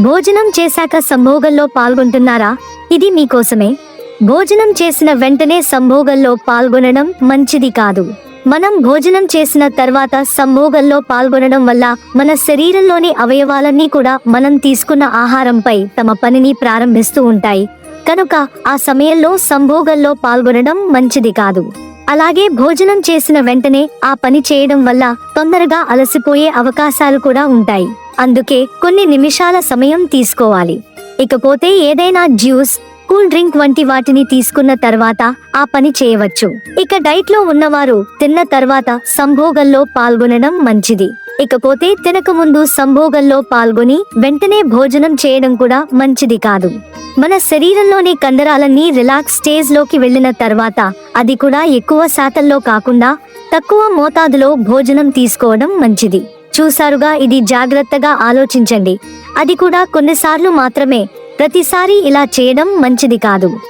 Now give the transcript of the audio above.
భోజనం చేశాక సంభోగంలో పాల్గొంటున్నారా? ఇది మీకోసమే. భోజనం చేసిన వెంటనే సంభోగంలో పాల్గొనడం మంచిది కాదు. మనం భోజనం చేసిన తర్వాత సంభోగంలో పాల్గొనడం వల్ల మన శరీరంలోని అవయవాలన్నీ కూడా మనం తీసుకున్న ఆహారంపై తమ పనిని ప్రారంభిస్తూ ఉంటాయి. కనుక ఆ సమయంలో సంభోగంలో పాల్గొనడం మంచిది కాదు. అలాగే భోజనం చేసిన వెంటనే ఆ పని చేయడం వల్ల తొందరగా అలసిపోయే అవకాశాలు కూడా ఉంటాయి. అందుకే కొన్ని నిమిషాల సమయం తీసుకోవాలి. ఇకపోతే ఏదైనా జ్యూస్ కూల్ డ్రింక్ వంటి వాటిని తీసుకున్న తర్వాత ఆ పని చేయవచ్చు. ఇక డైట్లో ఉన్నవారు తిన్న తర్వాత సంభోగంలో పాల్గొనడం మంచిది. ఇకపోతే తినక ముందు సంభోగంలో పాల్గొని వెంటనే భోజనం చేయడం కూడా మంచిది కాదు. మన శరీరంలోని కండరాలన్నీ రిలాక్స్ స్టేజ్లోకి వెళ్ళిన తర్వాత అది కూడా ఎక్కువ శాతంలో కాకుండా తక్కువ మోతాదులో భోజనం తీసుకోవడం మంచిది. చూసారుగా ఇది జాగ్రత్తగా ఆలోచించండి. అది కూడా కొన్నిసార్లు మాత్రమే. ప్రతిసారి ఇలా చేయడం మంచిది కాదు.